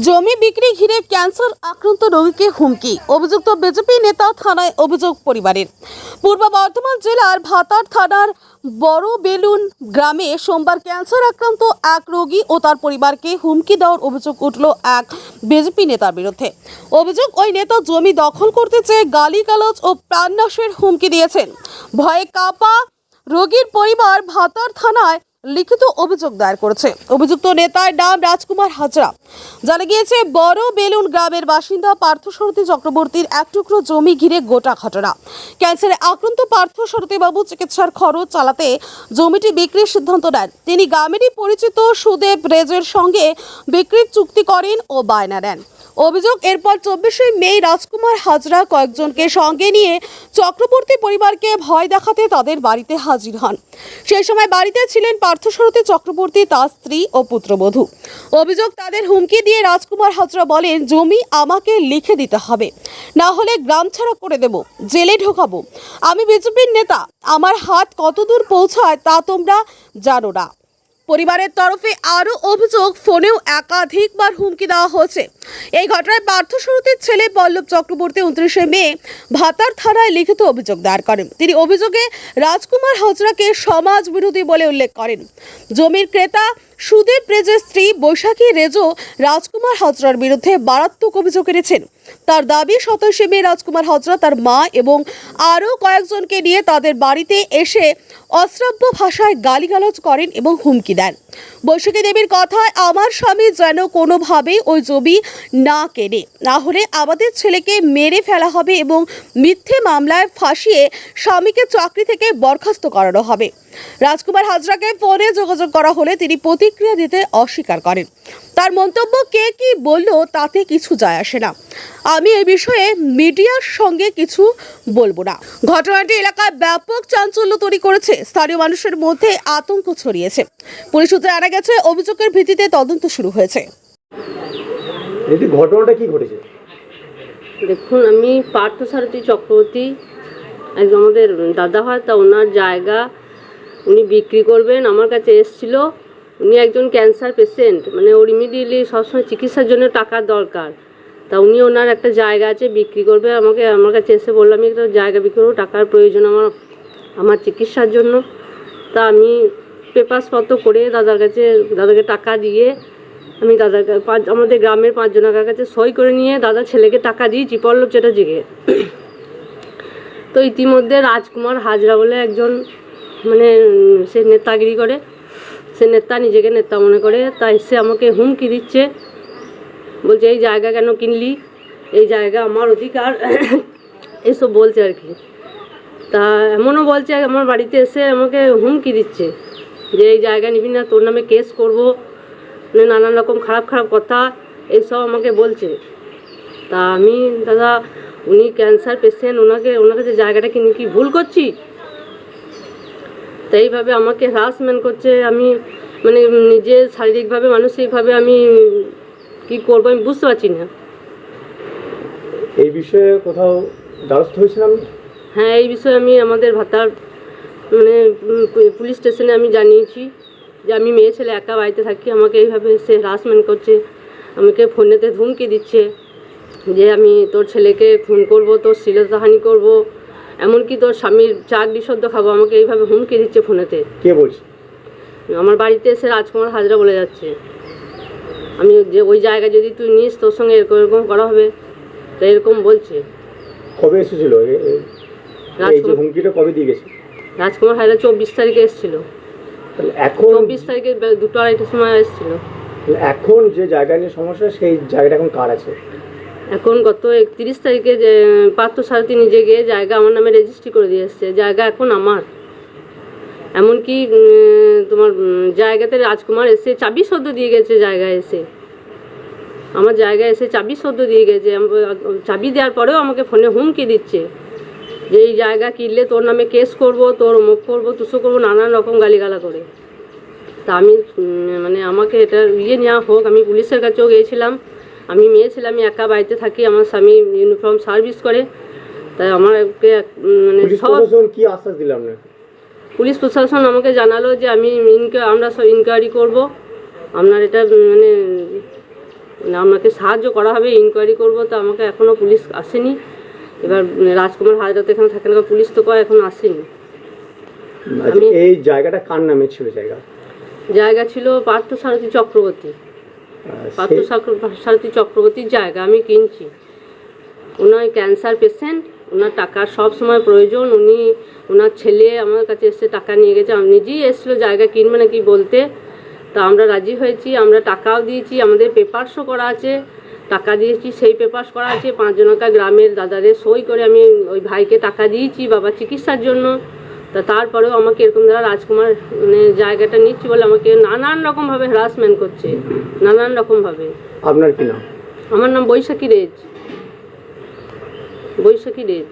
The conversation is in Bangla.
জমি বিক্রি ঘিরে ক্যান্সার আক্রান্ত রোগীকে হুমকি। অভিযুক্ত বিজেপি নেতা থানায় অভিযোগ পরিবারের। পূর্ব বর্ধমান জেলার ভাতার থানার বড় বেলুন গ্রামে সোমবার ক্যান্সার আক্রান্ত এক রোগী ও তার পরিবারকে হুমকি দেওয়ার অভিযোগ উঠল এক বিজেপি নেতার বিরুদ্ধে। অভিযোগ, ওই নেতা জমি দখল করতে চেয়ে গালিগালজ ও প্রাণনাশের হুমকি দিয়েছেন। ভয়ে কাপা রোগীর পরিবার ভাতার থানায় লিখিত অভিযোগ দায়ের করেছে। অভিযুক্ত নেতার নাম রাজকুমার হাজরা। জানা গিয়েছে, বড় বেলুন গ্রামের বাসিন্দা পার্থসারথী চক্রবর্তীর এক টুকরো জমি ঘিরে গোটা ঘটনা। ক্যান্সারে আক্রান্ত পার্থসারথী বাবু চিকিৎসার খরচ চালাতে জমিটি বিক্রির সিদ্ধান্ত নেন। তিনি গ্রামেরই পরিচিত সুদেব রেজের সঙ্গে বিক্রির চুক্তি করেন ও বায়না নেন। অভিযোগ, এরপর চব্বিশে মে রাজকুমার হাজরা কয়েকজনকে সঙ্গে নিয়ে চক্রবর্তী পরিবারকে ভয় দেখাতে তাদের বাড়িতে হাজির হন। সেই সময় বাড়িতে ছিলেন পার্থসারথী চক্রবর্তী, তার স্ত্রী ও পুত্রবধূ। অভিযোগ, তাদের হুমকি দিয়ে রাজকুমার হাজরা বলেন, জমি আমাকে লিখে দিতে হবে। না হলে গ্রাম ছাড়া করে দেব, জেলে ঢোকাবো। আমি বিজেপির নেতা, আমার হাত কতদূর পৌঁছায় তা তোমরা জানো না। পরিবারের তরফে আরও অভিযোগ, ফোনেও একাধিকবার হুমকি দেওয়া হয়েছে। এই ঘটনায় পার্থ শুরুতে ছেলে পল্লব চক্রবর্তী, উনত্রিশে মে, ভাতার থানায় লিখিত অভিযোগ দায়ের করেন। তিনি অভিযোগে রাজকুমার হাজরাকে সমাজ বিরোধী বলে উল্লেখ করেন। জমির ক্রেতা সুদীপ রেজের স্ত্রী বৈশাখী রেজো রাজকুমার হাজরার বিরুদ্ধে মারাত্মক অভিযোগ এনেছেন। তার দাবি সতাশে মে রাজকুমার হাজরা তার মা এবং আরও কয়েকজনকে নিয়ে তাদের বাড়িতে এসে অশ্রাব্য ভাষায় গালিগালাজ করেন এবং হুমকি দেন। বৈশাখী দেবীর কথায়, আমার স্বামী যেন কোনোভাবেই ওই জমি না কেনে। না হলে আমাদের ছেলেকে মেরে ফেলা হবে এবং মিথ্যে মামলায় ফাঁসিয়ে স্বামীকে চাকরি থেকে বরখাস্ত করানো হবে। রাজকুমার হাজরাকে ফোনে যোগাযোগ করা হলে তিনি প্রতিক্রিয়া দিতে অস্বীকার করেন। তার মন্তব্য কে কি বলল তাতে কিছু যায় আসে না। আমি এই বিষয়ে মিডিয়ার সঙ্গে কিছু বলব না। ঘটনাটি এলাকায় ব্যাপক চাঞ্চল্য তৈরি করেছে। স্থানীয় মানুষের মধ্যে আতঙ্ক ছড়িয়েছে। পুলিশ সূত্রে জানা গেছে অভিযোগের ভিত্তিতে তদন্ত শুরু হয়েছে। দিদি ঘটনাটা কি ঘটেছে? দেখুন আমি পার্থসারথী চক্রবর্তী একজন আমাদের দাদা হয় তা ওনার জায়গা উনি বিক্রি করবেন, আমার কাছে এসছিল। উনি একজন ক্যান্সার পেশেন্ট মানে ওর ইমিডিয়েটলি সবসময় চিকিৎসার জন্য টাকার দরকার। তা উনি ওনার একটা জায়গা আছে, বিক্রি করবে আমাকে, আমার কাছে এসে বললাম আমি একটা জায়গা বিক্রি করব, টাকার প্রয়োজন আমার আমার চিকিৎসার জন্য। তা আমি পেপারসপত্র করে দাদার কাছে, দাদাকে টাকা দিয়ে আমি দাদার পাঁচ, আমাদের গ্রামের পাঁচজনের কাছে সই করে নিয়ে দাদা ছেলেকে টাকা দিয়েছি, পল্লব চ্যাটার্জিকে। তো ইতিমধ্যে রাজকুমার হাজরা বলে একজন মানে সে নেতাগিরি করে। সে নেতা নিজেকে নেতা মনে করে। তাই সে আমাকে হুমকি দিচ্ছে। বলছে, এই জায়গা কেন কিনলি? এই জায়গা আমার অধিকার। এসব বলছে আর কি। তা এমনও বলছে, আমার বাড়িতে এসে আমাকে হুমকি দিচ্ছে যে, এই জায়গা নিবি না, তোর নামে কেস করব। মানে নানান রকম খারাপ খারাপ কথা এইসব আমাকে বলছে। তা আমি, দাদা, উনি ক্যান্সার পেশেন্ট ওনাকে ওনার কাছে জায়গাটা কিনে কি ভুল করছি তো এইভাবে আমাকে হ্রাসমেন্ট করছে আমি মানে নিজে শারীরিকভাবে মানসিকভাবে আমি কি করব আমি বুঝতে পারছি না। এই বিষয়ে কোথাও দ্বারস্থ হয়েছিলাম হ্যাঁ এই বিষয়ে আমি আমাদের ভাতার মানে পুলিশ স্টেশনে আমি জানিয়েছি যে আমি মেয়ে ছেলে একা বাড়িতে থাকি আমাকে এইভাবে সে হ্রাসমেন্ট করছে আমাকে ফোনেতে ধুমকি দিচ্ছে যে আমি তোর ছেলেকে খুন করব তোর শ্লীলতাহানি করব এমনকি তোর স্বামীর চাকরি সদ্য খাব আমাকে এইভাবে হুমকি দিচ্ছে ফোনেতে। কে বলছে? আমার বাড়িতে এসে রাজকুমার হাজরা বলে যাচ্ছে। আমি যে ওই জায়গা যদি তুই নিস তোর সঙ্গে এরকম এরকম করা হবে। তো এরকম বলছে। কবে এসেছিল? হুমকিটা কবে দিয়ে গেছে রাজকুমার হাজরা চব্বিশ তারিখে এসেছিল। তাহলে এখন চব্বিশ তারিখে দুটো আড়াইটার সময় এসেছিল। এখন যে জায়গা নিয়ে সমস্যা সেই জায়গাটা এখন কার আছে? এখন গত একত্রিশ তারিখে যে পার্থ সারথী নিজে গিয়ে জায়গা আমার নামে রেজিস্ট্রি করে দিয়ে এসছে। জায়গা এখন আমার। এমনকি তোমার জায়গাতে রাজকুমার এসে চাবি সদ্য দিয়ে গেছে জায়গায় এসে। আমার জায়গায় এসে চাবি সদ্য দিয়ে গেছে। চাবি দেওয়ার পরেও আমাকে ফোনে হুমকি দিচ্ছে। যে এই জায়গা কিনলে তোর নামে কেস করব, তোর মুখ করব তুসো করব, নানান রকম গালিগালা করে। তা আমি মানে আমাকে এটা ইয়ে নেওয়া হোক, আমি পুলিশের কাছেও গিয়েছিলাম। আমি মেয়ে ছেলে আমি একা বাড়িতে থাকি আমার স্বামী ইউনিফর্ম সার্ভিস করে। তাই আমার এক- মানে পুলিশ সব প্রশাসন কি আশ্বাস দিলাম না পুলিশ প্রশাসন আমাকে জানালো যে আমি ইনকো- আমরা সব ইনকোয়ারি করব। আপনার এটা মানে না আমাকে সাহায্য করা হবে ইনকোয়ারি করব। তো আমাকে এখনও পুলিশ আসেনি। এবার রাজকুমার হাজরা তো এখানে থাকে না পুলিশ তো কয় এখন আসেনি। আচ্ছা, এই জায়গাটা কার নামে ছিল জায়গা? জায়গা ছিল পার্থ সারথী চক্রবর্তী। আহ, পার্থ সে- সাক- সারথী চক্রবর্তীর জায়গা আমি কিনছি। ওনার ক্যান্সার পেশেন্ট ওনার টাকার সব সময় প্রয়োজন। উনি ওনার ছেলে আমার কাছে এসে টাকা নিয়ে গেছে। আমি নিজেই এসেছিল জায়গা কিনবে নাকি বলতে। তা আমরা রাজি হয়েছি আমরা টাকাও দিয়েছি আমাদের পেপারসও করা আছে। টাকা দিয়েছি সেই পেপার্স করা আছে। পাঁচজনকা গ্রামের দাদাদের সই করে আমি ওই ভাইকে টাকা দিয়েছি বাবার চিকিৎসার জন্য। তা তারপরেও আমাকে এরকম ধরো রাজকুমার মানে জায়গাটা নিচ্ছি বলে আমাকে নানান রকমভাবে হ্যারাসমেন্ট করছে নানান রকমভাবে। আপনার কি নাম? আমার নাম বৈশাখী রেজ। বৈশাখী রেজ।